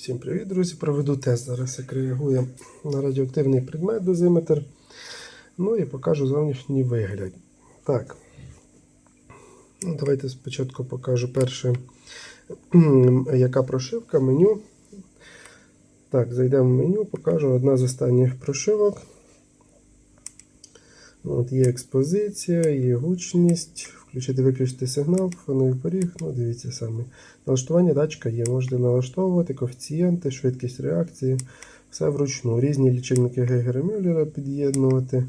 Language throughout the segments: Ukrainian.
Всім привіт, друзі! Проведу тест. Зараз як реагує на радіоактивний предмет дозиметр. Ну і покажу зовнішній вигляд. Так. Ну, давайте спочатку покажу перше, яка прошивка, меню. Так, зайдемо в меню, покажу одна з останніх прошивок. От Є експозиція, є гучність, включити виключити сигнал, фоновий поріг. Ну, дивіться самі. Налаштування датчика є. Можете налаштовувати коефіцієнти, швидкість реакції. Все вручну. Різні лічильники Гейгера Мюллера під'єднувати.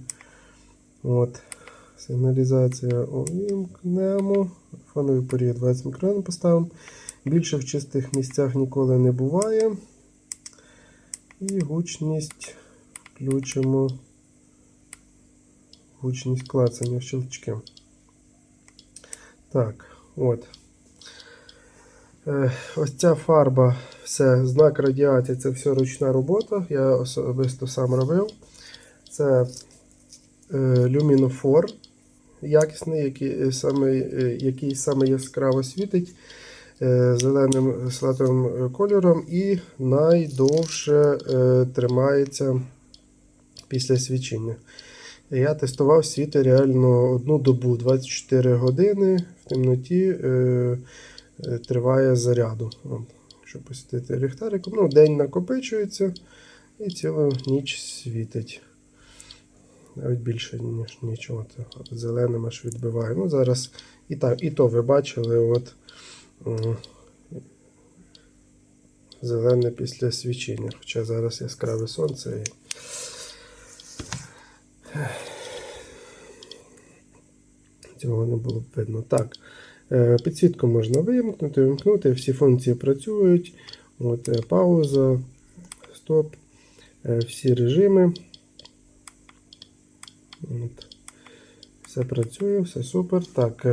От. Сигналізація увімкнемо. Фоновий поріг 20 мікрон поставимо. Більше в чистих місцях ніколи не буває. І гучність включимо. Гучність клацання щелчки. Так, от. Е, ось ця фарба, все, знак радіації це все ручна робота. Я особисто сам робив. Це е, люмінофор якісний, який саме, е, який саме яскраво світить зеленим салатовим кольором і найдовше тримається після свічення. Я тестував світи реально одну добу, 24 години в темноті е, е, триває заряду. От, Якщо посвітити ліхтариком, ну, день накопичується і цілу ніч світить. Навіть більше, ніж нічого. Це зеленим аж відбиває. Ну, зараз і, так, і то ви бачили, от м, зелене після свічення. Хоча зараз яскраве сонце. І... Цього не було б видно. Так, е, підсвітку можна вимкнути, вимкнути, всі функції працюють. От, е, Пауза, стоп, е, всі режими. От. Все працює, все супер. Так,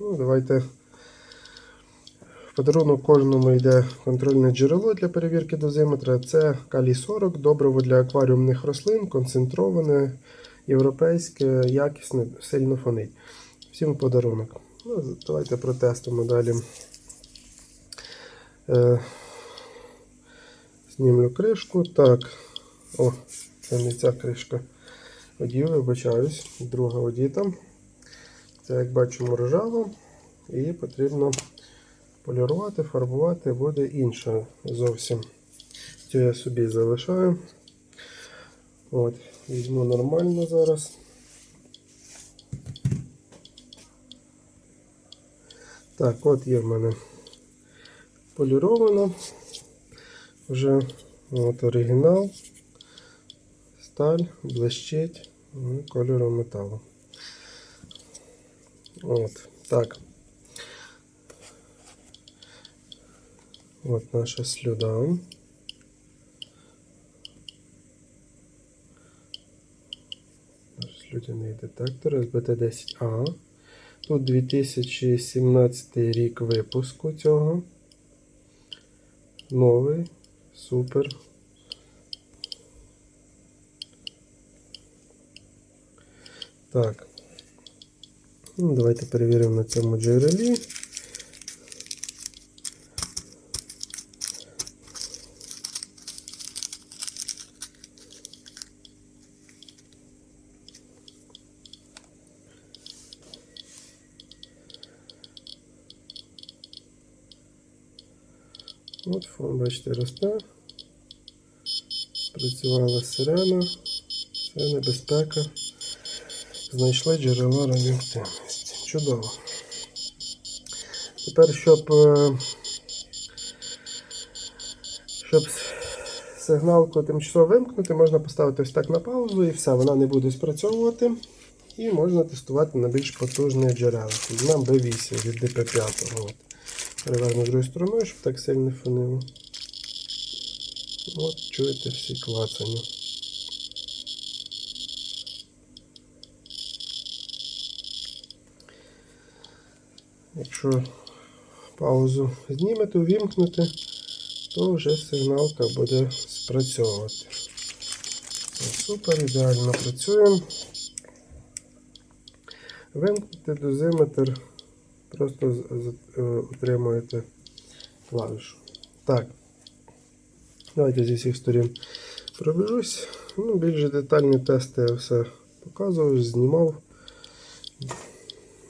ну, давайте. В подарунок кожному йде контрольне джерело для перевірки дозиметра. Це калій 40, добриво для акваріумних рослин, концентроване, європейське, якісне, сильно фонить. Всім подарунок. Ну, давайте протестимо далі. Е, знімлю кришку. Так. О, це не ця кришка. Одів, вибачаюсь. Друга одіта. Це, як бачимо, ржаво. І потрібно полірувати, фарбувати, буде інша зовсім. Цю я собі залишаю. От, Візьму нормально зараз. Так, от є в мене поліровано. Вже от оригінал. Сталь, блищить ну, кольором металу. От, так. От наша слюда. Наш детектор СБТ-10А. Тут 2017 рік випуску цього. Новий. Супер. Так. Ну, давайте перевіримо на цьому джерелі. От фон, бачите, росте. Працювала сирена, це небезпека. Знайшли джерело радіоактивності. Чудово. Тепер, щоб, е, щоб сигналку тимчасово вимкнути, можна поставити ось так на паузу і все, вона не буде спрацьовувати. І можна тестувати на більш потужних джерелах. Візьмемо B8 від DP5. От. Переверну другою стороною, щоб так сильно фонило. От, чуєте всі клацання. Якщо паузу знімете, увімкнути, то вже сигналка буде спрацьовувати. Супер, ідеально працюємо. Вимкнути дозиметр, просто е, утримуєте клавішу. Так. Давайте зі всіх сторін пробіжусь. Ну, більш детальні тести я все показував, знімав.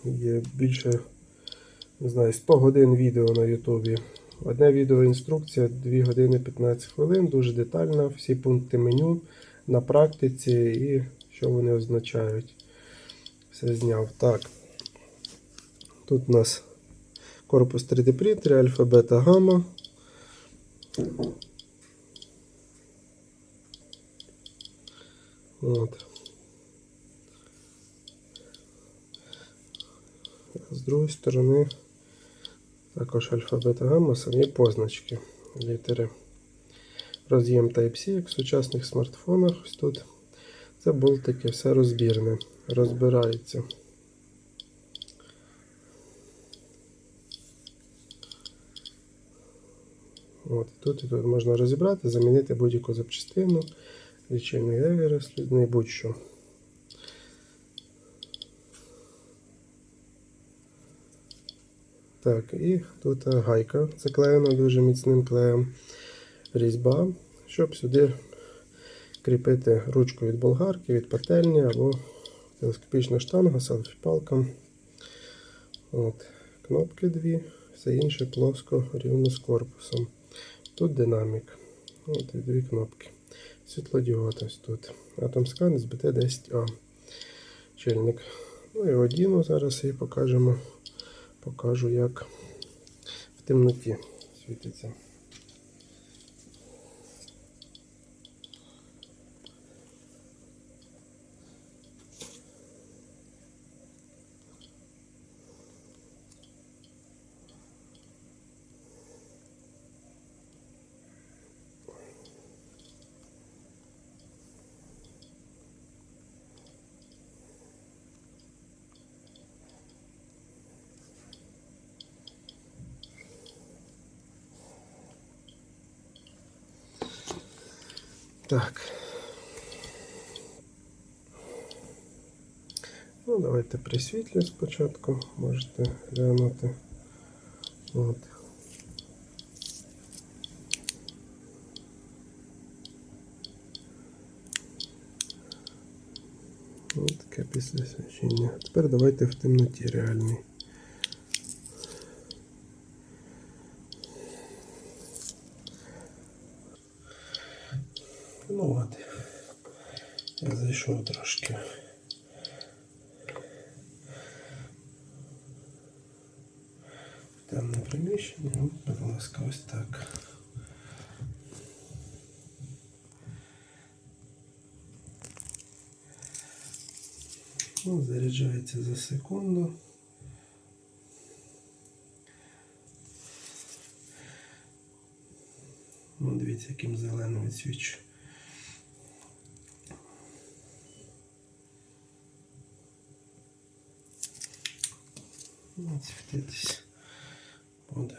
Є більше не знаю, 100 годин відео на Ютубі. Одне відео інструкція 2 години 15 хвилин, дуже детальна, всі пункти меню на практиці і що вони означають. Все зняв. Так. Тут у нас корпус 3D принтера, альфа, бета, гамма. От. З другої сторони також альфа, бета, гамма, самі позначки, літери. Роз'єм Type-C, як в сучасних смартфонах. Ось тут це болтики, все розбірне, розбирається. От, тут можна розібрати, замінити будь-яку запчастину, лічильник евера, слідний будь-що. Так, і тут гайка заклеєна дуже міцним клеєм різьба, щоб сюди кріпити ручку від болгарки, від пательні або телескопічна штанга, селфі-палка. От, кнопки дві, все інше плоско рівно з корпусом. Тут динамік. От дві кнопки. Світлодіод ось тут. Атомскан з BT10A. Чельник. Ну і одіну зараз і покажемо. Покажу, як в темноті світиться. Так. Ну, давайте присвітлю спочатку, можете глянути. От. Ось таке після свічення. Тепер давайте в темноті реальній. Я трошки. Темне приміщення, Ну, будь ласка, ось так. Ну, заряджається за секунду. Ну, дивіться, яким зеленим відсвічує. Ну, Світитись буде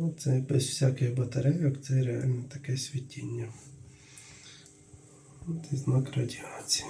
Ну, це без всяких батарейок, це реально таке світіння. І знак радіації.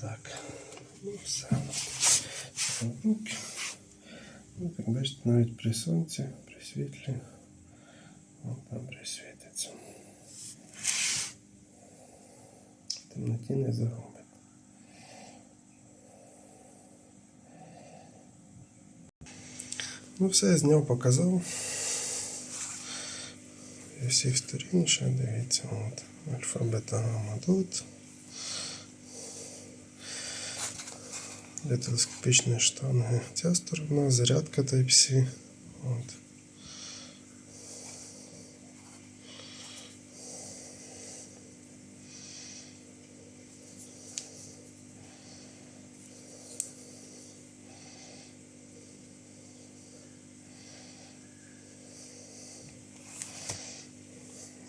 Так, ну все. Ноутбук. Ну, так бачите, навіть при сонці, при світлі. О, добре світиться. В темноті не загубить. Ну все, я зняв, показав. І всіх сторін ще дивіться, от. Альфа, бета, гамма тут. Для телескопічної штанги ця сторона, зарядка Type-C. От.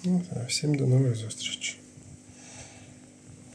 Ну, та, всім до нових зустрічей.